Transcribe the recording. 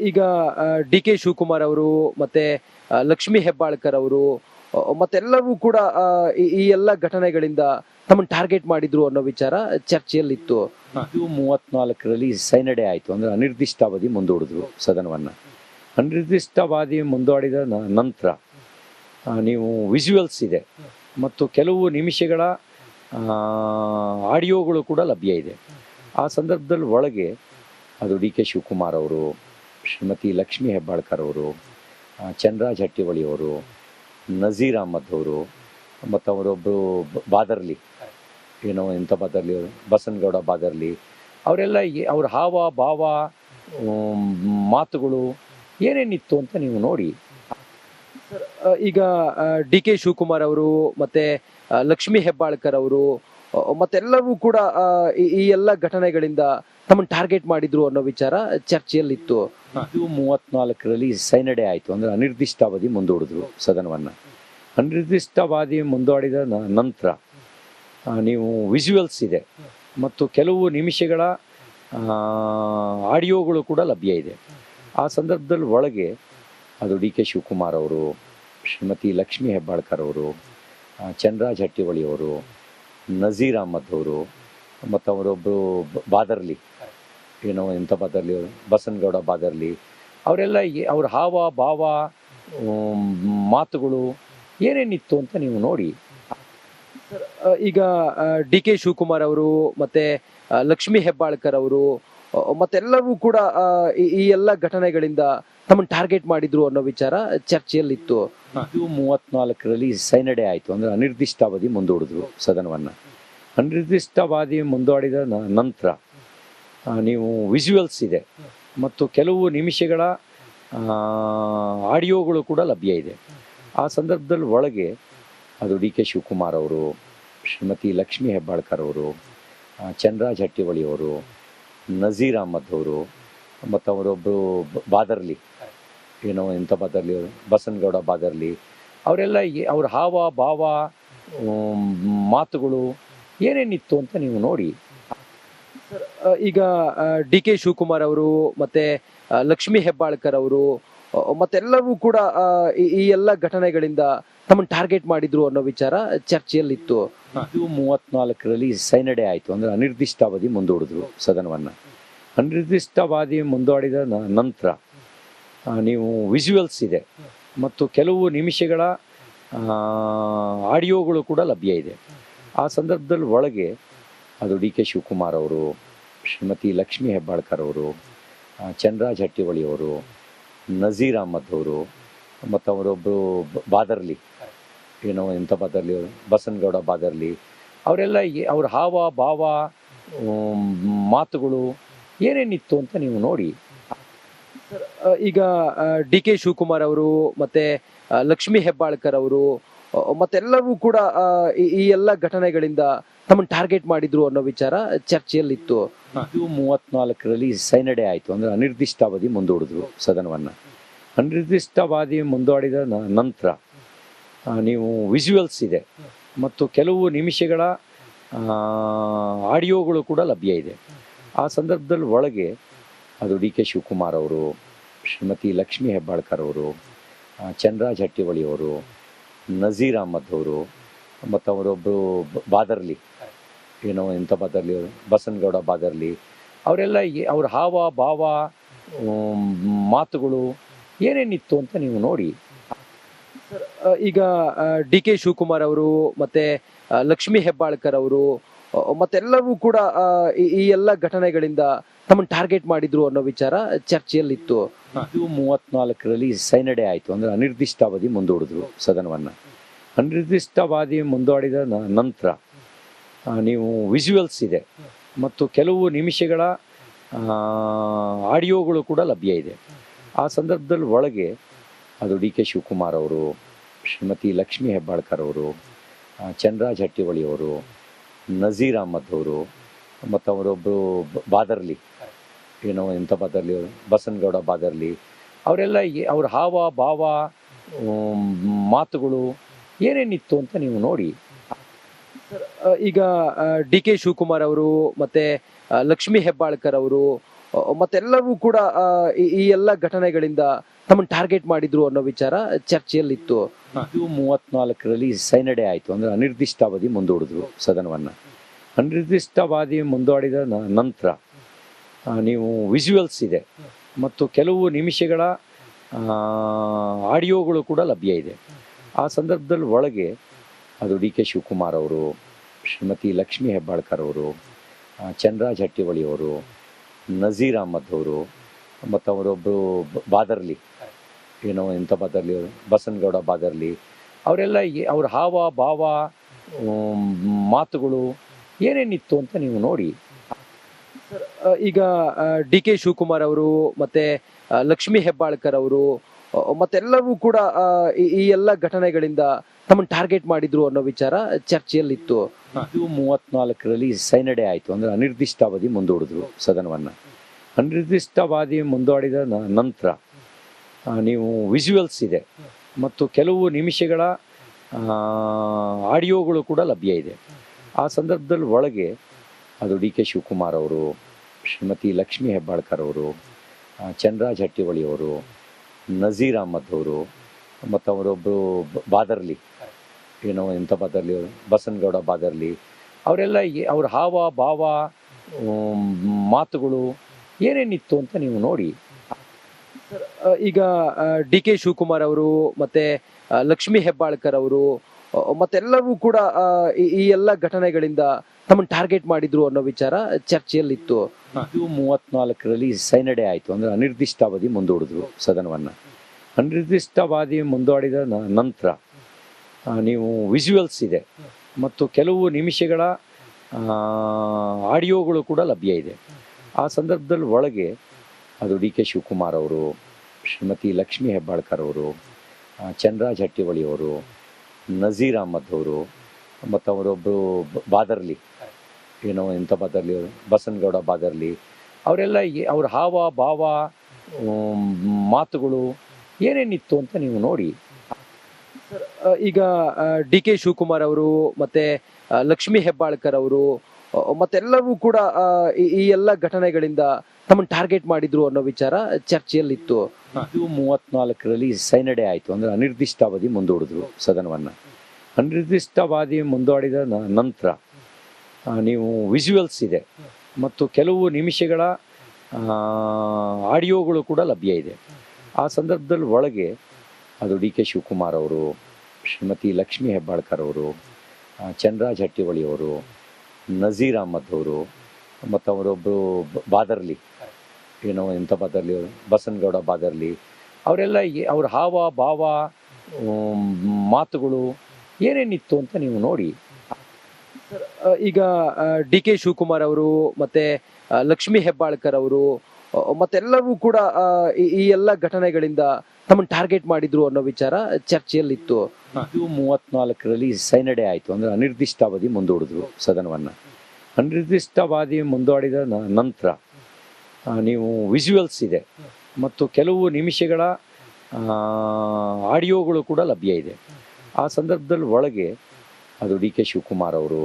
ಈಗ D K Shivakumar ಅವರು ಮತ್ತೆ ಲಕ್ಷ್ಮಿ ಹೆಬ್ಬಾಳ್ಕರ್ ಅವರು ಮತ್ತೆಲ್ಲರೂ ಕೂಡ ಈ- ಎಲ್ಲ ಘಟನೆಗಳಿಂದ ತಮ್ಮನ್ನು ಟಾರ್ಗೆಟ್ ಮಾಡಿದ್ರು ಅನ್ನೋ ವಿಚಾರ ಚರ್ಚೆಯಲ್ಲಿತ್ತು. ಇದು ಮೂವತ್ನಾಲ್ಕರಲ್ಲಿ ಸೈನಡೆ ಆಯಿತು. ಅಂದರೆ ಅನಿರ್ದಿಷ್ಟಾವಧಿ ಮುಂದೂಡಿದ್ರು ಸದನವನ್ನು. ಅನಿರ್ದಿಷ್ಟವಾದಿ ಮುಂದೂಡಿದ ನಂತರ ನೀವು ವಿಜುವಲ್ಸ್ ಇದೆ. ಮತ್ತು ಕೆಲವು ನಿಮಿಷಗಳ ಆಡಿಯೋಗಳು ಕೂಡ ಲಭ್ಯ ಇದೆ. ಆ ಸಂದರ್ಭದಲ್ಲಿ ಒಳಗೆ ಅದು ಡಿ ಕೆ ಶಿವಕುಮಾರ್ ಅವರು, ಶ್ರೀಮತಿ ಲಕ್ಷ್ಮೀ ಹೆಬ್ಬಾಳ್ಕರ್ ಅವರು ಚಂದ್ರಾಜ್ ಹಟ್ಟಿವಳಿ ಅವರು, ನಜೀರ್ ಅಹಮದ್ ಅವರು, ಮತ್ತು ಅವರೊಬ್ಬರು ಬಾದರ್ಲಿ, ಏನೋ ಎಂಥ ಬಾದರ್ಲಿ ಅವರು, ಬಸನಗೌಡ ಬಾದರ್ಲಿ, ಅವರೆಲ್ಲ ಅವ್ರ ಹಾವ, ಭಾವ ಮಾತುಗಳು ಏನೇನಿತ್ತು ಅಂತ ನೀವು ನೋಡಿ. ಈಗ ಡಿ ಕೆ ಶಿವಕುಮಾರ್ ಅವರು, ಮತ್ತೆ ಲಕ್ಷ್ಮಿ ಹೆಬ್ಬಾಳ್ಕರ್ ಅವರು ಮತ್ತೆಲ್ಲರೂ ಕೂಡ ಈ ಎಲ್ಲ ಘಟನೆಗಳಿಂದ ತಮ್ಮನ್ನು ಟಾರ್ಗೆಟ್ ಮಾಡಿದ್ರು ಅನ್ನೋ ವಿಚಾರ ಚರ್ಚೆಯಲ್ಲಿತ್ತು. ಇದು ಮೂವತ್ನಾಲ್ಕರಲ್ಲಿ ಸೈನಡೆ ಆಯಿತು. ಅಂದರೆ ಅನಿರ್ದಿಷ್ಟಾವಧಿ ಮುಂದೂಡಿದ್ರು ಸದನವನ್ನು. ಅನಿರ್ದಿಷ್ಟಾವಧಿ ಮುಂದೂಡಿದ ನಂತರ ನೀವು ವಿಜುವಲ್ಸ್ ಇದೆ. ಮತ್ತು ಕೆಲವು ನಿಮಿಷಗಳ ಆಡಿಯೋಗಳು ಕೂಡ ಲಭ್ಯ ಇದೆ. ಆ ಸಂದರ್ಭದಲ್ಲಿ ಒಳಗೆ ಅದು ಡಿ ಕೆ ಶಿವಕುಮಾರ್ ಅವರು, ಶ್ರೀಮತಿ ಲಕ್ಷ್ಮೀ ಹೆಬ್ಬಾಳ್ಕರ್ ಅವರು ಚಂದ್ರಾಜ್ ಹಟ್ಟಿವಳಿಯವರು ನಜೀರ್ ಅಹಮದ್ ಅವರು ಮತ್ತು ಅವರೊಬ್ಬರು ಬಾದರ್ಲಿ. ಏನೋ ಎಂಥ ಬಾದರ್ಲಿ ಅವರು? ಬಸನಗೌಡ ಬಾದರ್ಲಿ. ಅವರೆಲ್ಲ ಅವ್ರ ಹಾವ ಭಾವ ಮಾತುಗಳು ಏನೇನಿತ್ತು ಅಂತ ನೀವು ನೋಡಿ. ಈಗ ಡಿ ಕೆ ಶಿವಕುಮಾರ್ ಅವರು ಮತ್ತೆ ಲಕ್ಷ್ಮಿ ಹೆಬ್ಬಾಳ್ಕರ್ ಅವರು ಮತ್ತೆಲ್ಲರೂ ಕೂಡ ಈ- ಎಲ್ಲ ಘಟನೆಗಳಿಂದ ತಮ್ಮನ್ನು ಟಾರ್ಗೆಟ್ ಮಾಡಿದ್ರು ಅನ್ನೋ ವಿಚಾರ ಚರ್ಚೆಯಲ್ಲಿತ್ತು. ಇದು ಮೂವತ್ನಾಲ್ಕರಲ್ಲಿ ಸೈನಡೆ ಆಯಿತು. ಅಂದ್ರೆ ಅನಿರ್ದಿಷ್ಟಾವಧಿ ಮುಂದೂಡಿದ್ರು ಸದನವನ್ನು. ಅನಿರ್ದಿಷ್ಟಾವಧಿ ಮುಂದುವಾಡಿದ ನ- ನಂತರ ನೀವು ವಿಜುವಲ್ಸ್ ಇದೆ. ಮತ್ತು ಕೆಲವು ನಿಮಿಷಗಳ ಆಡಿಯೋಗಳು ಕೂಡ ಲಭ್ಯ ಇದೆ. ಆ ಸಂದರ್ಭದಲ್ಲಿ ಒಳಗೆ ಅದು ಡಿ ಕೆ ಶಿವಕುಮಾರ್ ಅವರು, ಶ್ರೀಮತಿ ಲಕ್ಷ್ಮೀ ಹೆಬ್ಬಾಳ್ಕರ್ ಅವರು ಚಂದ್ರಾಜ್ ಹಟ್ಟಿವಳಿ ಅವರು, ನಜೀರ್ ಅಹಮದ್ ಅವರು, ಮತ್ತು ಅವರೊಬ್ಬರು ಬಾದರ್ಲಿ, ಏನೋ ಎಂಥ ಬಾದರ್ಲಿ ಅವರು, ಬಸನಗೌಡ ಬಾದರ್ಲಿ, ಅವರೆಲ್ಲ ಅವ್ರ ಹಾವ, ಭಾವ ಮಾತುಗಳು ಏನೇನಿತ್ತು ಅಂತ ನೀವು ನೋಡಿ. ಈಗ ಡಿ ಕೆ ಶಿವಕುಮಾರ್ ಅವರು ಮತ್ತೆ ಲಕ್ಷ್ಮಿ ಹೆಬ್ಬಾಳ್ಕರ್ ಅವರು ಮತ್ತೆಲ್ಲರೂ ಕೂಡ ಈ- ಎಲ್ಲ ಘಟನೆಗಳಿಂದ ತಮ್ಮನ್ನು ಟಾರ್ಗೆಟ್ ಮಾಡಿದ್ರು ಅನ್ನೋ ವಿಚಾರ ಚರ್ಚೆಯಲ್ಲಿತ್ತು. ಇದು ಮೂವತ್ನಾಲ್ಕರಲ್ಲಿ ಸೈನಡೆ ಆಯಿತು. ಅನಿರ್ದಿಷ್ಟ ಅನಿರ್ದಿಷ್ಟಾವಧಿ ಮುಂದೂಡಿದ್ರು ಸದನವನ್ನ. ಅನಿರ್ದಿಷ್ಟಾವಧಿ ಮುಂದೂಡಿದ ನಂತರ ನೀವು ವಿಜುವಲ್ಸ್ ಇದೆ. ಮತ್ತು ಕೆಲವು ನಿಮಿಷಗಳ ಆಡಿಯೋಗಳು ಕೂಡ ಲಭ್ಯ ಇದೆ. ಆ ಸಂದರ್ಭದಲ್ಲಿ ಒಳಗೆ ಅದು ಡಿ ಕೆ ಶಿವಕುಮಾರ್ ಅವರು, ಶ್ರೀಮತಿ ಲಕ್ಷ್ಮೀ ಹೆಬ್ಬಾಳ್ಕರ್ ಅವರು ಚಂದ್ರಾಜ್ ಹಟ್ಟಿವಳಿಯವರು ನಜೀರ್ ಅಹಮದ್ ಅವರು, ಮತ್ತು ಅವರೊಬ್ಬರು ಬಾದರ್ಲಿ, ಏನೋ ಎಂಥ ಬಾದರ್ಲಿ ಅವರು, ಬಸನಗೌಡ ಬಾದರ್ಲಿ, ಅವರೆಲ್ಲ ಅವ್ರ ಹಾವ, ಭಾವ ಮಾತುಗಳು ಏನೇನಿತ್ತು ಅಂತ ನೀವು ನೋಡಿ. ಈಗ ಡಿ ಕೆ ಶಿವಕುಮಾರ್ ಅವರು ಮತ್ತು ಲಕ್ಷ್ಮೀ ಹೆಬ್ಬಾಳ್ಕರ್ ಅವರು ಮತ್ತೆಲ್ಲರೂ ಕೂಡ ಈ- ಎಲ್ಲ ಘಟನೆಗಳಿಂದ ತಮ್ಮನ್ನು ಟಾರ್ಗೆಟ್ ಮಾಡಿದ್ರು ಅನ್ನೋ ವಿಚಾರ ಚರ್ಚೆಯಲ್ಲಿತ್ತು. ಇದು ಮೂವತ್ನಾಲ್ಕರಲ್ಲಿ ಸೈನಡೆ ಆಯಿತು. ಅಂದರೆ ಅನಿರ್ದಿಷ್ಟಾವಧಿ ಮುಂದೂಡಿದ್ರು ಸದನವನ್ನ. ಅನಿರ್ದಿಷ್ಟವಾದಿ ಮುಂದೂಡಿದ ನಂತರ ನೀವು ವಿಜುವಲ್ಸ್ ಇದೆ. ಮತ್ತು ಕೆಲವು ನಿಮಿಷಗಳ ಆಡಿಯೋಗಳು ಕೂಡ ಲಭ್ಯ ಇದೆ. ಆ ಸಂದರ್ಭದಲ್ಲಿ ಒಳಗೆ ಅದು ಡಿ ಕೆ ಶಿವಕುಮಾರ್ ಅವರು, ಶ್ರೀಮತಿ ಲಕ್ಷ್ಮೀ ಹೆಬ್ಬಾಳ್ಕರ್ ಅವರು ಚಂದ್ರಾಜ್ ಹಟ್ಟಿವಳಿ ಹಟ್ಟಿಹೊಳಿ ಅವರು ನಜೀರ್ ಅಹಮದ್ ಅವರು, ಮತ್ತು ಅವರೊಬ್ಬರು ಬಾದರ್ಲಿ. ಏನೋ ಎಂಥ ಬಾದರ್ಲಿ ಅವರು? ಬಸನಗೌಡ ಬಾದರ್ಲಿ. ಅವರೆಲ್ಲ ಅವ್ರ ಹಾವ, ಭಾವ ಮಾತುಗಳು ಏನೇನಿತ್ತು ಅಂತ ನೀವು ನೋಡಿ. ಈಗ ಡಿ ಕೆ ಶಿವಕುಮಾರ್ ಅವರು, ಮತ್ತೆ ಲಕ್ಷ್ಮಿ ಹೆಬ್ಬಾಳ್ಕರ್ ಅವರು ಮತ್ತೆಲ್ಲರೂ ಕೂಡ ಈ ಎಲ್ಲ ಘಟನೆಗಳಿಂದ ತಮ್ಮನ್ನು ಟಾರ್ಗೆಟ್ ಮಾಡಿದ್ರು ಅನ್ನೋ ವಿಚಾರ ಚರ್ಚೆಯಲ್ಲಿತ್ತು. ಇದು ಮೂವತ್ನಾಲ್ಕರಲ್ಲಿ ಸೈನಡೆ ಆಯಿತು. ಅಂದರೆ ಅನಿರ್ದಿಷ್ಟಾವಧಿ ಮುಂದೂಡಿದ್ರು ಸದನವನ್ನು. ಅನಿರ್ದಿಷ್ಟಾವಧಿ ಮುಂದೂಡಿದ ನಂತರ ನೀವು ವಿಜುವಲ್ಸ್ ಇದೆ. ಮತ್ತು ಕೆಲವು ನಿಮಿಷಗಳ ಆಡಿಯೋಗಳು ಕೂಡ ಲಭ್ಯ ಇದೆ. ಆ ಸಂದರ್ಭದಲ್ಲಿ ಒಳಗೆ ಅದು ಡಿ ಕೆ ಶಿವಕುಮಾರ್ ಅವರು, ಶ್ರೀಮತಿ ಲಕ್ಷ್ಮೀ ಹೆಬ್ಬಾಳ್ಕರ್ ಅವರು ಚಂದ್ರಾಜ್ ಹಟ್ಟಿವಳಿಯವರು ನಜೀರ್ ಅಹಮದ್ ಅವರು ಮತ್ತು ಅವರೊಬ್ಬರು ಬಾದರ್ಲಿ. ಏನೋ ಎಂಥ ಬಾದರ್ಲಿ ಬಸನಗೌಡ ಬಾದರ್ಲಿ ಅವರೆಲ್ಲ ಅವ್ರ ಹಾವ ಭಾವ ಮಾತುಗಳು ಏನೇನಿತ್ತು ಅಂತ ನೀವು ನೋಡಿ. ಈಗ ಡಿ ಕೆ ಶಿವಕುಮಾರ್ ಅವರು ಮತ್ತೆ ಲಕ್ಷ್ಮಿ ಹೆಬ್ಬಾಳ್ಕರ್ ಅವರು ಮತ್ತೆಲ್ಲರೂ ಕೂಡ ಈ- ಎಲ್ಲ ಘಟನೆಗಳಿಂದ ತಮ್ಮನ್ನು ಟಾರ್ಗೆಟ್ ಮಾಡಿದ್ರು ಅನ್ನೋ ವಿಚಾರ ಚರ್ಚೆಯಲ್ಲಿತ್ತು. ಇದು ಮೂವತ್ನಾಲ್ಕರಲ್ಲಿ ಸೈನಡೆ ಆಯಿತು. ಅಂದರೆ ಅನಿರ್ದಿಷ್ಟಾವಧಿ ಮುಂದೂಡಿದ್ರು ಸದನವನ್ನು. ಅನಿರ್ದಿಷ್ಟಾವಧಿ ಮುಂದೂಡಿದ ನ- ನಂತರ ನೀವು ವಿಜುವಲ್ಸ್ ಇದೆ. ಮತ್ತು ಕೆಲವು ನಿಮಿಷಗಳ ಆಡಿಯೋಗಳು ಕೂಡ ಲಭ್ಯ ಇದೆ. ಆ ಸಂದರ್ಭದಲ್ಲಿ ಒಳಗೆ ಅದು ಡಿ ಕೆ ಶಿವಕುಮಾರ್ ಅವರು, ಶ್ರೀಮತಿ ಲಕ್ಷ್ಮೀ ಹೆಬ್ಬಾಳ್ಕರ್ ಅವರು ಚಂದ್ರಾಜ್ ಹಟ್ಟಿವಳಿ ಹಟ್ಟಿಹೊಳಿ ಅವರು, ನಜೀರ್ ಅಹಮದ್ ಅವರು, ಮತ್ತು ಅವರೊಬ್ಬರು ಬಾದರ್ಲಿ, ಏನೋ ಎಂಥ ಬಾದರ್ಲಿ ಬಸನಗೌಡ ಬಾದರ್ಲಿ, ಅವರೆಲ್ಲ ಅವ್ರ ಹಾವ, ಭಾವ ಮಾತುಗಳು ಏನೇನಿತ್ತು ಅಂತ ನೀವು ನೋಡಿ ಈಗ ಡಿ ಕೆ ಶಿವಕುಮಾರ್ ಅವರು ಮತ್ತೆ ಲಕ್ಷ್ಮಿ ಹೆಬ್ಬಾಳ್ಕರ್ ಅವರು ಮತ್ತೆಲ್ಲರೂ ಕೂಡ ಈ- ಎಲ್ಲ ಘಟನೆಗಳಿಂದ ತಮ್ಮನ್ನು ಟಾರ್ಗೆಟ್ ಮಾಡಿದ್ರು ಅನ್ನೋ ವಿಚಾರ ಚರ್ಚೆಯಲ್ಲಿತ್ತು. ಇದು ಮೂವತ್ನಾಲ್ಕರಲ್ಲಿ ಸೈನಡೆ ಆಯಿತು. ಅಂದರೆ ಅನಿರ್ದಿಷ್ಟಾವಧಿ ಮುಂದೂಡಿದ್ರು ಸದನವನ್ನು. ಅನಿರ್ದಿಷ್ಟಾವಧಿ ಮುಂದೂಡಿದ ನಂತರ ನೀವು ವಿಜುವಲ್ಸ್ ಇದೆ. ಮತ್ತು ಕೆಲವು ನಿಮಿಷಗಳ ಆಡಿಯೋಗಳು ಕೂಡ ಲಭ್ಯ ಇದೆ. ಆ ಸಂದರ್ಭದಲ್ಲಿ ಒಳಗೆ ಅದು ಡಿ ಕೆ ಶಿವಕುಮಾರ್ ಅವರು, ಶ್ರೀಮತಿ ಲಕ್ಷ್ಮೀ ಹೆಬ್ಬಾಳ್ಕರ್ ಅವರು ಚಂದ್ರಾಜ್ ಹಟ್ಟಿವಳಿಯವರು ನಜೀರ್ ಅಹಮದ್ ಅವರು, ಮತ್ತು ಅವರೊಬ್ಬರು ಬಾದರ್ಲಿ, ಏನೋ ಎಂಥ ಬಾದರ್ಲಿ ಅವರು, ಬಸನಗೌಡ ಬಾದರ್ಲಿ, ಅವರೆಲ್ಲ ಅವ್ರ ಹಾವ, ಭಾವ ಮಾತುಗಳು ಏನೇನಿತ್ತು ಅಂತ ನೀವು ನೋಡಿ. ಈಗ ಡಿ ಕೆ ಶಿವಕುಮಾರ್ ಅವರು ಮತ್ತೆ ಲಕ್ಷ್ಮಿ ಹೆಬ್ಬಾಳ್ಕರ್ ಅವರು ಮತ್ತೆಲ್ಲರೂ ಕೂಡ ಈ ಎಲ್ಲ ಘಟನೆಗಳಿಂದ ತಮ್ಮನ್ನು ಟಾರ್ಗೆಟ್ ಮಾಡಿದ್ರು ಅನ್ನೋ ವಿಚಾರ ಚರ್ಚೆಯಲ್ಲಿತ್ತು. ಇದು ಮೂವತ್ನಾಲ್ಕರಲ್ಲಿ ಸೈನಡೆ ಆಯಿತು. ಅಂದರೆ ಅನಿರ್ದಿಷ್ಟಾವಧಿ ಮುಂದೂಡಿದ್ರು ಸದನವನ್ನು. ಅನಿರ್ದಿಷ್ಟಾವಧಿ ಮುಂದೂಡಿದ ನಂತರ ನೀವು ವಿಜುವಲ್ಸ್ ಇದೆ. ಮತ್ತು ಕೆಲವು ನಿಮಿಷಗಳ ಆಡಿಯೋಗಳು ಕೂಡ ಲಭ್ಯ ಇದೆ. ಆ ಸಂದರ್ಭದಲ್ಲಿ ಒಳಗೆ ಅದು ಡಿ ಕೆ ಶಿವಕುಮಾರ್ ಅವರು, ಶ್ರೀಮತಿ ಲಕ್ಷ್ಮೀ ಹೆಬ್ಬಾಳ್ಕರ್ ಅವರು ಚಂದ್ರಾಜ್ ಹಟ್ಟಿವಳಿಯವರು ನಜೀರ್ ಅಹಮದ್ ಅವರು ಮತ್ತು ಅವರೊಬ್ಬರು ಬಾದರ್ಲಿ. ಏನೋ ಎಂಥ ಬಾದರ್ಲಿ ಅವರು? ಬಸನಗೌಡ ಬಾದರ್ಲಿ. ಅವರೆಲ್ಲ ಅವ್ರ ಹಾವ ಭಾವ ಮಾತುಗಳು ಏನೇನಿತ್ತು ಅಂತ ನೀವು ನೋಡಿ. ಈಗ ಡಿ ಕೆ ಶಿವಕುಮಾರ್ ಅವರು ಮತ್ತೆ ಲಕ್ಷ್ಮಿ ಹೆಬ್ಬಾಳ್ಕರ್ ಅವರು ಮತ್ತೆಲ್ಲರೂ ಕೂಡ ಈ- ಎಲ್ಲ ಘಟನೆಗಳಿಂದ ತಮ್ಮನ್ನು ಟಾರ್ಗೆಟ್ ಮಾಡಿದ್ರು ಅನ್ನೋ ವಿಚಾರ ಚರ್ಚೆಯಲ್ಲಿತ್ತು. ಇದು ಮೂವತ್ನಾಲ್ಕರಲ್ಲಿ ಸೈನಡೆ ಆಯಿತು. ಅಂದರೆ ಅನಿರ್ದಿಷ್ಟಾವಧಿ ಮುಂದೂಡಿದ್ರು ಸದನವನ್ನು. ಅನಿರ್ದಿಷ್ಟಾವಧಿ ಮುಂದುವಾಡಿದ ನ- ನಂತರ ನೀವು ವಿಜುವಲ್ಸ್ ಇದೆ. ಮತ್ತು ಕೆಲವು ನಿಮಿಷಗಳ ಆಡಿಯೋಗಳು ಕೂಡ ಲಭ್ಯ ಇದೆ. ಆ ಸಂದರ್ಭದಲ್ಲಿ ಒಳಗೆ ಅದು ಡಿ ಕೆ ಶಿವಕುಮಾರ್ ಅವರು, ಶ್ರೀಮತಿ ಲಕ್ಷ್ಮೀ ಹೆಬ್ಬಾಳ್ಕರ್ ಅವರು ಚಂದ್ರಾಜ್ ಹಟ್ಟಿವಳಿ ಅವರು, ನಜೀರ್ ಅಹಮದ್ ಅವರು, ಮತ್ತು ಅವರೊಬ್ಬರು ಬಾದರ್ಲಿ, ಏನೋ ಎಂಥ ಬಾದರ್ಲಿ ಬಸನಗೌಡ ಬಾದರ್ಲಿ, ಅವರೆಲ್ಲ ಅವ್ರ ಹಾವ, ಭಾವ ಮಾತುಗಳು ಏನೇನಿತ್ತು ಅಂತ ನೀವು ನೋಡಿ. ಈಗ ಡಿ ಕೆ ಶಿವಕುಮಾರ್ ಅವರು ಮತ್ತೆ ಲಕ್ಷ್ಮಿ ಹೆಬ್ಬಾಳ್ಕರ್ ಅವರು ಮತ್ತೆಲ್ಲರೂ ಕೂಡ ಈ- ಎಲ್ಲ ಘಟನೆಗಳಿಂದ ತಮ್ಮನ್ನು ಟಾರ್ಗೆಟ್ ಮಾಡಿದ್ರು ಅನ್ನೋ ವಿಚಾರ ಚರ್ಚೆಯಲ್ಲಿತ್ತು. ಇದು ಮೂವತ್ನಾಲ್ಕರಲ್ಲಿ ಸೈನಡೆ ಆಯಿತು. ಅಂದ್ರೆ ಅನಿರ್ದಿಷ್ಟಾವಧಿ ಮುಂದೂಡಿದ್ರು ಸದನವನ್ನ. ಅನಿರ್ದಿಷ್ಟವಾದಿ ಮುಂದೂಡಿದ ನಂತರ ನೀವು ವಿಜುವಲ್ಸ್ ಇದೆ. ಮತ್ತು ಕೆಲವು ನಿಮಿಷಗಳ ಆಡಿಯೋಗಳು ಕೂಡ ಲಭ್ಯ ಇದೆ. ಆ ಸಂದರ್ಭದಲ್ಲಿ ಒಳಗೆ ಅದು ಡಿ ಕೆ ಶಿವಕುಮಾರ್ ಅವರು